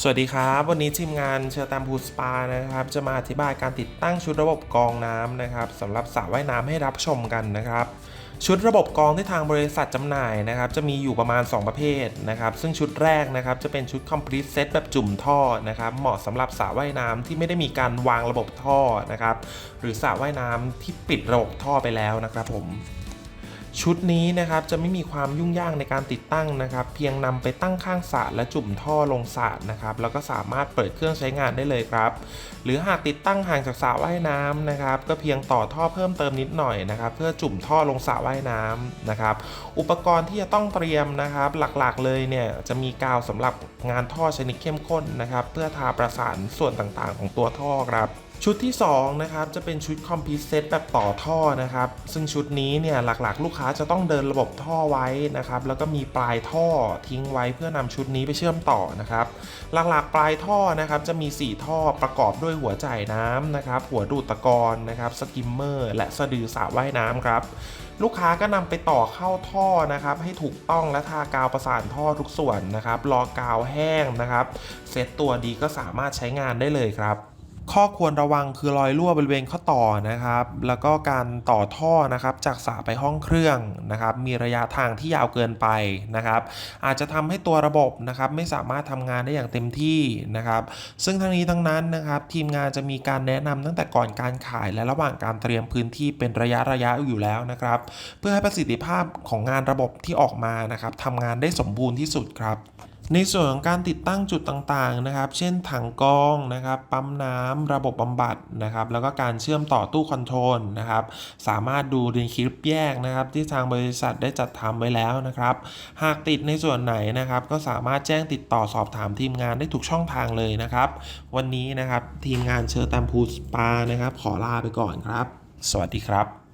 สวัสดีครับ วันนี้ทีมงานเชอร์แตมพูลสปานะครับ จะมาอธิบายการติดตั้งชุดระบบกรองน้ำนะครับสำหรับสระว่ายน้ำให้รับชมกันนะครับ ชุดระบบกรองที่ทางบริษัทจำหน่ายนะครับ จะมีอยู่ประมาณ 2 ประเภทนะครับ ซึ่งชุดแรกนะครับจะเป็นชุด complete set แบบจุ่มท่อนะครับ เหมาะสำหรับสระว่ายน้ำที่ไม่ได้มีการวางระบบท่อนะครับ หรือสระว่ายน้ำที่ปิดระบบท่อไปแล้วนะครับผม ชุดนี้นะครับจะไม่มีความยุ่งยากในการติดตั้งนะครับ เพียงนำไปตั้งข้างสระและจุ่มท่อลงสระนะครับ แล้วก็สามารถเปิดเครื่องใช้งานได้เลยครับ หรือหากติดตั้งห่างจากสระว่ายน้ำนะครับ ก็เพียงต่อท่อเพิ่มเติมนิดหน่อยนะครับ เพื่อจุ่มท่อลงสระว่ายน้ำนะครับ อุปกรณ์ที่จะต้องเตรียมนะครับ หลักๆเลยเนี่ยจะมีกาวสำหรับงานท่อชนิดเข้มข้นนะครับ เพื่อทาประสานส่วนต่างๆ ของตัวท่อครับชุดที่2นะครับจะเป็นชุดคอมพิวเซตแบบต่อท่อนะครับซึ่งชุดนี้เนี่ยหลักๆ ลูกค้าจะต้องเดินระบบท่อไว้นะครับแล้วก็มีปลายท่อทิ้งไว้เพื่อนำชุดนี้ไปเชื่อมต่อนะครับหลักๆ ปลายท่อนะครับจะมี 4 ท่อประกอบด้วยหัวจ่ายน้ำนะครับหัวดูดตะกอนนะครับสกิมเมอร์ และสะดือสระว่ายน้ำครับลูกค้าก็นำไปต่อเข้าท่อนะครับให้ถูกต้องและทากาวประสานท่อทุกส่วนนะครับรอกาวแห้งนะครับเซตตัวดีก็สามารถใช้งานได้เลยครับ ข้อควรระวังคือรอยรั่วบริเวณข้อต่อนะครับ แล้วก็การต่อท่อนะครับจากสระไปห้องเครื่องนะครับ มีระยะทางที่ยาวเกินไปนะครับ อาจจะทำให้ตัวระบบนะครับไม่สามารถทำงานได้อย่างเต็มที่นะครับ ซึ่งทั้งนี้ทั้งนั้นนะครับ ทีมงานจะมีการแนะนำตั้งแต่ก่อนการขายและระหว่างการเตรียมพื้นที่เป็นระยะระยะอยู่แล้วนะครับ เพื่อให้ประสิทธิภาพของงานระบบที่ออกมานะครับทำงานได้สมบูรณ์ที่สุดครับ ในส่วนของการติดตั้งจุดต่างๆนะครับ เช่นถังกรองนะครับ ปั๊มน้ำระบบบำบัดนะครับ แล้วก็การเชื่อมต่อตู้คอนโทรลนะครับ สามารถดูในคลิปแยกนะครับ ที่ทางบริษัทได้จัดทำไว้แล้วนะครับ หากติดในส่วนไหนนะครับ ก็สามารถแจ้งติดต่อสอบถามทีมงานได้ทุกช่องทางเลยนะครับ วันนี้นะครับทีมงานเชอร์แตมพูสปานะครับ ขอลาไปก่อนครับ สวัสดีครับ